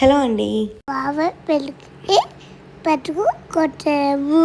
Hello అండి. బావ పెళ్ళికి పట్టుకు కొట్టాము.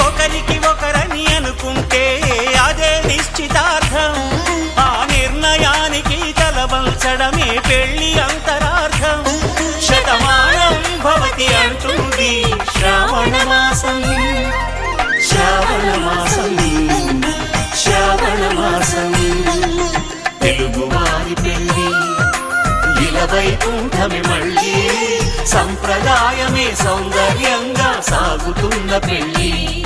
ఒకరికి ఒకరని అనుకుంటే అదే నిశ్చితార్థం. ఆ నిర్ణయానికి తలవంచడమే పెళ్ళి అంతరార్థం. శతమానం భవతి అంటుంది శ్రావణ మాసం. శ్రావణ మాసం. శ్రావణ మాసం. తెలుగువారి పెళ్ళి ఇలవై మళ్ళీ సంప్రదాయమే సౌందర్యంగా సాగుతున్న పెళ్ళి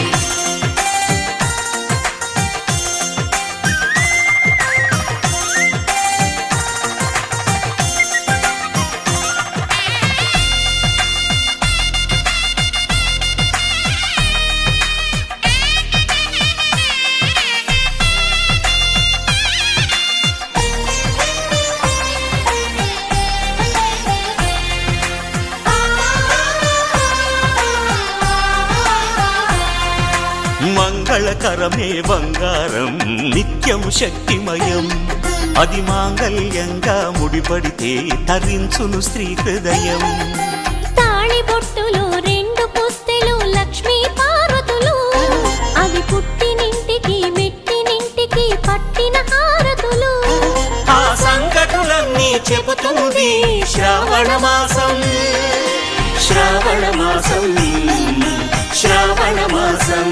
మంగళకరమే బంగారం నిత్యం శక్తిమయం. అది మాంగళ్యంగా ముడిపడితే తరించును స్త్రీ హృదయం. తాళి బొట్టులు రెండు పుస్తెలు లక్ష్మీ పార్వతులు. అవి పుట్టినింటికి మెట్టినింటికి పట్టిన హారతులు. ఆ సంకటులన్నీ చెబుతుంది శ్రావణ మాసం. శ్రావణ మాసం శ్రావణ మాసం.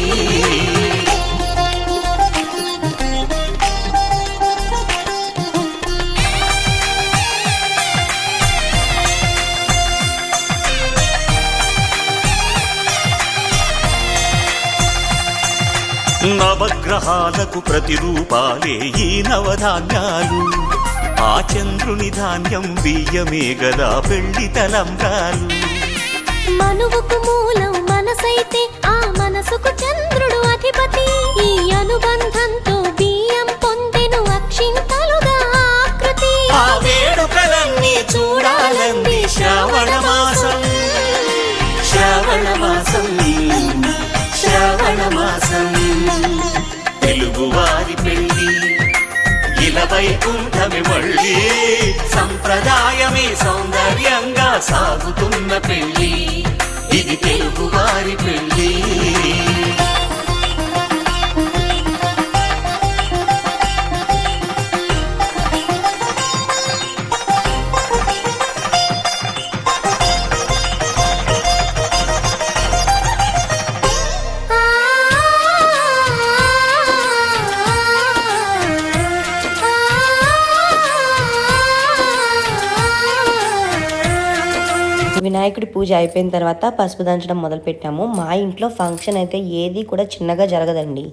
నవగ్రహాలకు ప్రతిరూపాలే ఈ నవధాన్యాలు. ఆ చంద్రుని ధాన్యం బియ్యమే గదా పెళ్ళి తలంబ్రాలు. మనువుకు మూలం మనసైతే ఆ మనసుకు చంద్రుడు అధిపతి. ఈ అనుబంధంతో బియ్యం పొందెను అక్షింతలుగా ఆకృతి. ఆ వేడుకలన్నీ చూడాలంది వారి పెళ్ళి. ఇలవై కుంఠమి మళ్ళీ సంప్రదాయమే సౌందర్యంగా సాగుతున్న పెళ్ళి. ఇది తెలుగువారి పెళ్ళి. వినాయకుడి పూజ అయిపోయిన తర్వాత పసుపు దంచడం మొదలు పెట్టాము మా ఇంట్లో ఫంక్షన్ అయితే ఏది కూడా చిన్నగా జరగదండి.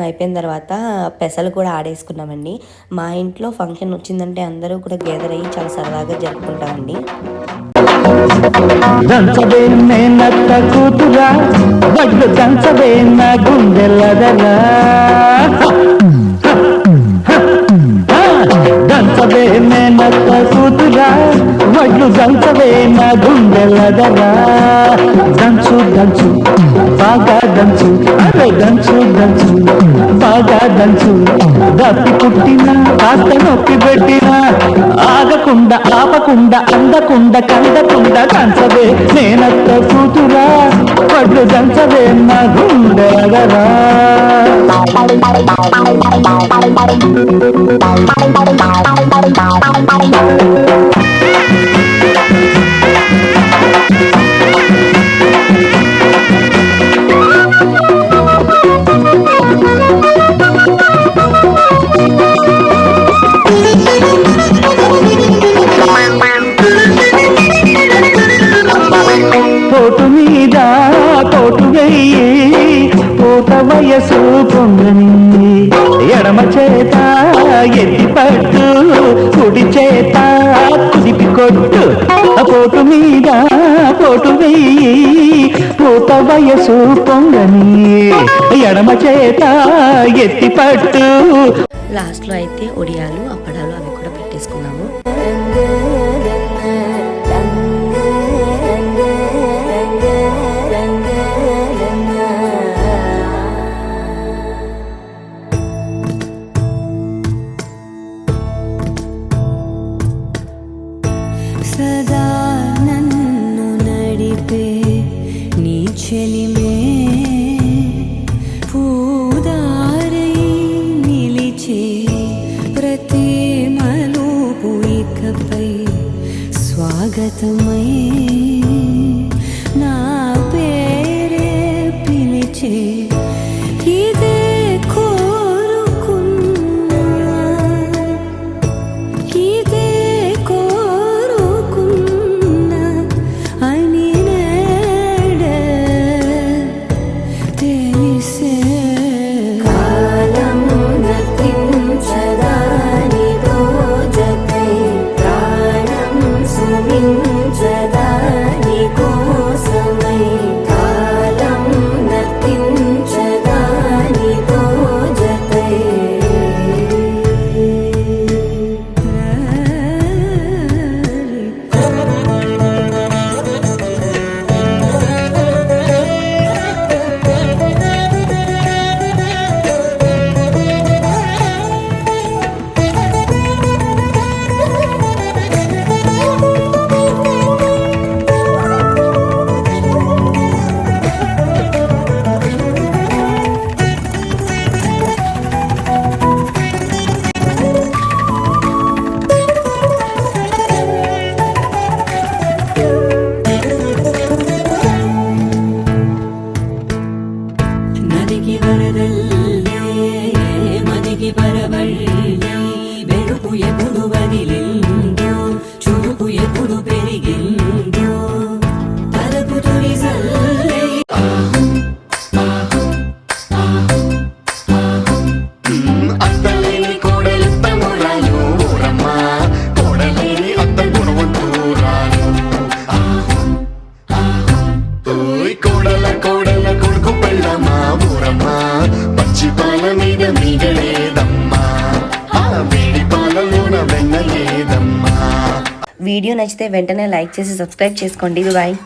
పసుపు అయిపోయిన తర్వాత పెసలు కూడా ఆడేసుకున్నామండి. మా ఇంట్లో ఫంక్షన్ వచ్చిందంటే అందరూ కూడా గేదర్ అయ్యి చాలా సరదాగా జరుపుకుంటామండి. దంచవే మేనత్త కూతురా వడ్లు దంచవే నా గుండెలదరా దంచవే కూతురా వడ్లు దంచు దంచు. బాగా దంచు అరే దంచు దంచు. బాగా దంచు. దప్పి పుట్టినా కాస్త నొప్పి పెట్టినా ఆగకుండా ఆపకుండా అందకుండా కందకుండా దంచవే. నేనత్త కూతురా పడ్లు దంచవే నా గుండెగరా Thank you. చేత ఎత్తి పట్టు కుడి చేత. కుదిపి కొట్టు పోటు మీద పోటు వెయ్యి. పూత వయసు పొంగని ఎడమ చేత ఎత్తి పట్టు. లాస్ట్లో అయితే ఒడియాలు నీ నచ్చితే వెంటనే లైక్ చేసి సబ్స్క్రైబ్ చేసుకోండి. బాయ్.